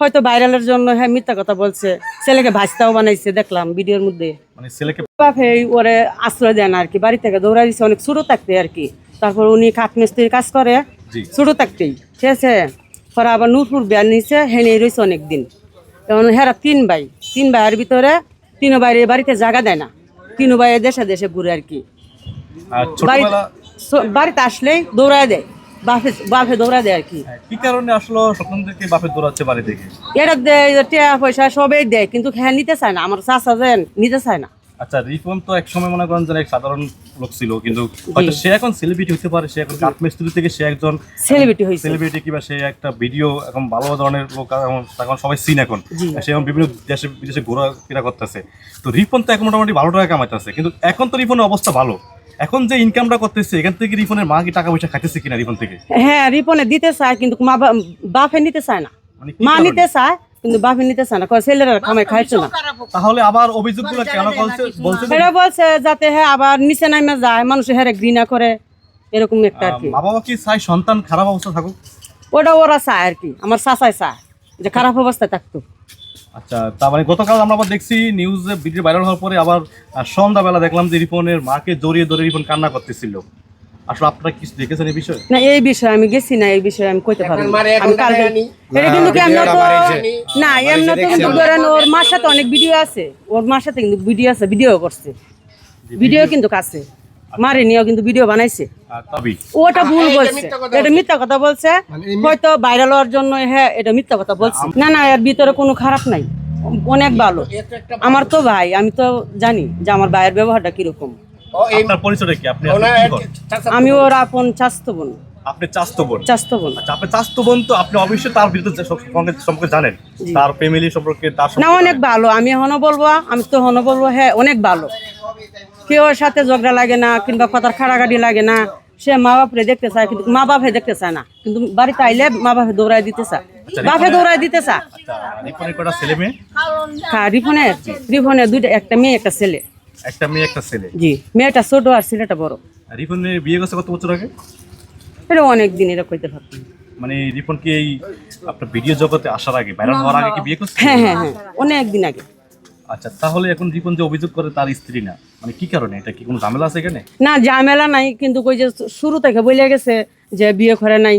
হয়তো ভাইরালের জন্য হ্যাঁ মিথ্যা কথা বলছে। ছেলেকে ভাজতাও বানাইছে দেখলাম ভিডিওর মধ্যে। মানে ছেলেকে বাপে ওরে আশ্রয় দেন আর কি বাড়ি থেকে দৌড়া দিচ্ছে অনেক ছোট থাকতে আর কি। তারপর উনি কাঠমিস্ত্রির কাজ করে। ছোট থাকতেই ঠিক আছে? পরে আবার নূরপুর বিয়া নিছে হেনে রয়েছে অনেক দিন এখন হেরা তিন ভাই তিন ভাইয়ের ভিতরে তিন ভাইয়ের বাড়িতে জায়গা দেয় না তিন ভাইয়ের দেশে দেশে ঘুরে আর কি। বাড়িতে বাড়িতে আসলেই দৌড়ায় দেয়। বাপে বাপে দৌড়ায় দেয় আর কি। হ্যাঁ, কি কারণে আসলো? স্বপ্নদেরকে বাপের দৌড়াচ্ছে বাড়ি থেকে। এটা দেয় টাকা পয়সা সবই দেয় কিন্তু হ্যাঁ নিতে চায় না। আমার চাষা যেন নিতে চায় না। আচ্ছা রিপন তো এক সময় মনে করেন যে এক সাধারণ লোক ছিল কিন্তু হয়তো সে এখন সেলিব্রিটি হতে পারে সে এখন কাঠমিস্ত্রি থেকে সে একজন সেলিব্রিটি হয়েছে সেলিব্রিটি কিংবা সে একটা ভিডিও এখন ভালো ধরনের লোক এখন এখন সবাই সিন এখন। সে এখন বিভিন্ন দেশে বিদেশে ঘোরাফেরা করতেছে। তো রিপন তো এখন মোটামুটি ভালো টাকা কামাইতেছে কিন্তু এখন তো রিপনের অবস্থা ভালো। এখন যে ইনকামটা করতেছে এখান থেকে রিপনের মা কি টাকা পয়সা খাইতেছে কিনা রিপন থেকে? হ্যাঁ রিপনে দিতে চায় কিন্তু মা বাপে নিতে চায় না। মানে মা নিতে চায় কিন্তু বাপে নিতে চায় না। ছেলেরা কামাই খাইছে না। তাহলে আবার অভিযোগগুলো কেন বলছে এটা বলছে যাতে হ্যাঁ আবার নিচে নামে যায় মানুষ হ্যাঁ ঘৃণা করে এরকম একটা আর কি। মা বাবা কি চাই সন্তান খারাপ অবস্থা থাকুক? ওটা ওরা চায় আর কি আমার চাচাই চায় যে খারাপ অবস্থায় থাকতো। আচ্ছা তার মানে গতকাল আমরা আবার দেখছি নিউজে ভিডিও ভাইরাল হওয়ার পরে আবার সন্ধ্যাবেলা দেখলাম যে রিপনের মাকে জড়িয়ে ধরে রিপন কান্না করতেছিল। আসলে আপনারা কিছু দেখেছেন এই বিষয়ে? না এই বিষয়ে আমি গেছি না এই বিষয়ে আমি কইতে পারব আমি কালকে এটা কিন্তু কি আমরা তো না এমনি তো কিন্তু ধরেন ওর মার সাথে অনেক ভিডিও আছে। ওর মার সাথে কিন্তু ভিডিও আছে ভিডিও করছে। ভিডিও কিন্তু কাছে। মারে নিয়েও কিন্তু ভিডিও বানাইছে। তবে? ওটা ভুল বলছে। এটা মিথ্যা কথা বলছে। হয়তো ভাইরাল হওয়ার জন্য হ্যাঁ এটা মিথ্যা কথা বলছে। না না এর ভিতরে কোনো খারাপ নাই। অনেক ভালো। আমার তো ভাই আমি তো জানি যে আমার ভাইয়ের ব্যবহারটা কীরকম? আমি ওর আপন চাস্ত বোন। আপনি চাস্তো বোন? চাস্ত বোন। আচ্ছা আপনি চাস্তো বোন তো আপনি অবশ্যই তার বিরুদ্ধে সম্পর্কে সম্পর্কে জানেন। তার ফ্যামিলি সম্পর্কে তার না অনেক ভালো। আমি এখনও বলব আমি তো এখনও বলব হ্যাঁ অনেক ভালো। কেউ সাথে ঝগড়া লাগে না কিংবা কথার খাড়াখাড়ি লাগে না। সে মা বাপরে দেখতে চায় কিন্তু মা বাপে দেখতে চায় না। কিন্তু বাড়িতে আইলে মা বাপে দৌড়াই দিতে চায়। বাপে দৌড়াই দিতে চায়। আচ্ছা হ্যাঁ রিফনের রিফনের দুইটা একটা মেয়ে একটা ছেলে। একটা মেয়ে একটা ছেলে। জি মেয়েটা ছোট আর ছেলেটা বড়। রিপনের বিয়ে করছে কত বছর আগে? এটা অনেক দিন এটা কইতে পারতাম মানে রিপন কি এই আপনার ভিডিও জগতে আসার আগে ভাইরাল হওয়ার আগে কি বিয়ে করছে? হ্যাঁ হ্যাঁ হ্যাঁ অনেক দিন আগে। আচ্ছা তাহলে এখন রিপন যে অভিযোগ করে তার স্ত্রী না মানে কি কারণে? এটা কি কোনো ঝামেলা আছে এখানে? না ঝামেলা নাই কিন্তু কই যে শুরু থেকে বলে গেছে যে বিয়ে করে নাই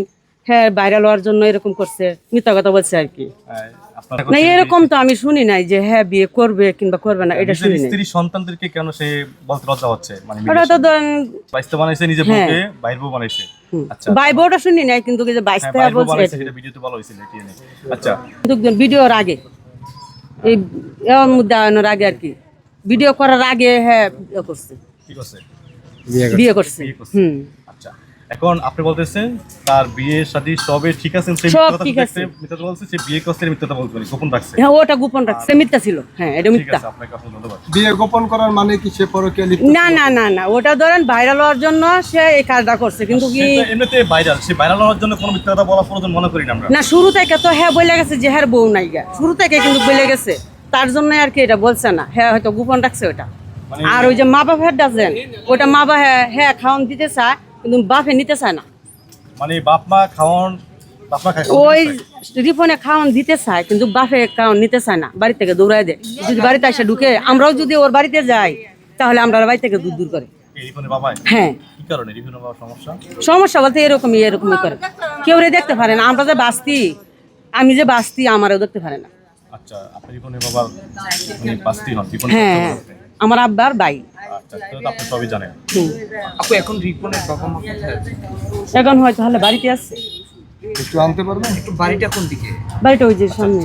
হ্যাঁ ভাইরাল হওয়ার জন্য এরকম করছে মিথ্যা কথা বলছে আর কি। না এরকম তো আমি শুনি নাই যে হ্যাঁ বিয়ে করবে কিংবা করবে না এটা শুনি নাই। স্ত্রী সন্তানদেরকে কেন সে বলতে লজ্জা হচ্ছে মানে ওটা তো ধরেন বানাইছে নিজের হ্যাঁ। বউকে বাইর বউ বানাইছে। আচ্ছা। ভাই বউটা শুনি নাই কিন্তু যে বাইশ হ্যাঁ বলছে ভিডিওতে হয়েছিল এটি আচ্ছা। ভিডিওর আগে। এই এর মুদ্রা আনার আগে আর কি। ভিডিও করার আগে হ্যাঁ করছে। বিয়ে করছে। হুম। এখন আপনি বলতেছেন তার বিয়ে শাদী সবে ঠিক আছে সে সব ঠিক আছে। মিথ্যা বলছে সে বিয়ে করছে মিথ্যা কথা বলতে গোপন রাখছে। হ্যাঁ ওটা গোপন রাখছে মিথ্যা ছিল। হ্যাঁ এটা ঠিক মিথ্যা। আছে আপনাকে অসংখ্য ধন্যবাদ। বিয়ে গোপন করার মানে কি সে পরকে লিপ্ত না না না না ওটা ধরেন ভাইরাল হওয়ার জন্য সে এই কাজটা করছে কিন্তু কি এমনিতে ভাইরাল সে ভাইরাল হওয়ার জন্য কোনো মিথ্যা কথা বলা প্রয়োজন মনে করি না আমরা। না শুরু থেকে তো হ্যাঁ বলে গেছে যে হ্যাঁ বউ নাই গা। শুরু থেকে কিন্তু বলে গেছে। তার জন্য আর কি এটা বলছে না। হ্যাঁ হয়তো গোপন রাখছে ওটা। মানে আর ওই যে মা বাপের ডাছেন ওটা মা বাপ হ্যাঁ হ্যাঁ খাওয়ান দিতে চায় কিন্তু বাপে নিতে চায় না। মানে বাপ মা খাওয়ান বাপ মা খায়। ওই রিফনে খাওয়ান দিতে চায় কিন্তু বাপে খাওয়ান নিতে চায় না বাড়ি থেকে দৌড়ায় দেয়। যদি বাড়িতে এসে ঢুকে আমরাও যদি ওর বাড়িতে যাই তাহলে আমরা বাড়ি থেকে দূর দূর করে। হ্যাঁ। সমস্যা? বলতে এরকমই এরকমই করে। কেউ রে দেখতে পারে না আমরা যে বাঁচতি আমি যে বাঁচতি আমারও দেখতে পারে না। আচ্ছা আপনি বাবার মানে হ্যাঁ। আমার আব্বার ভাই। আচ্ছা তাহলে তো আপনি সবই জানেন। হুম। আপু এখন রিপনের বাবা মা এখন হয়তো তাহলে বাড়িতে আসছে একটু আনতে পারবেন? একটু বাড়িটা কোন দিকে? বাড়িটা ওই যে সামনে।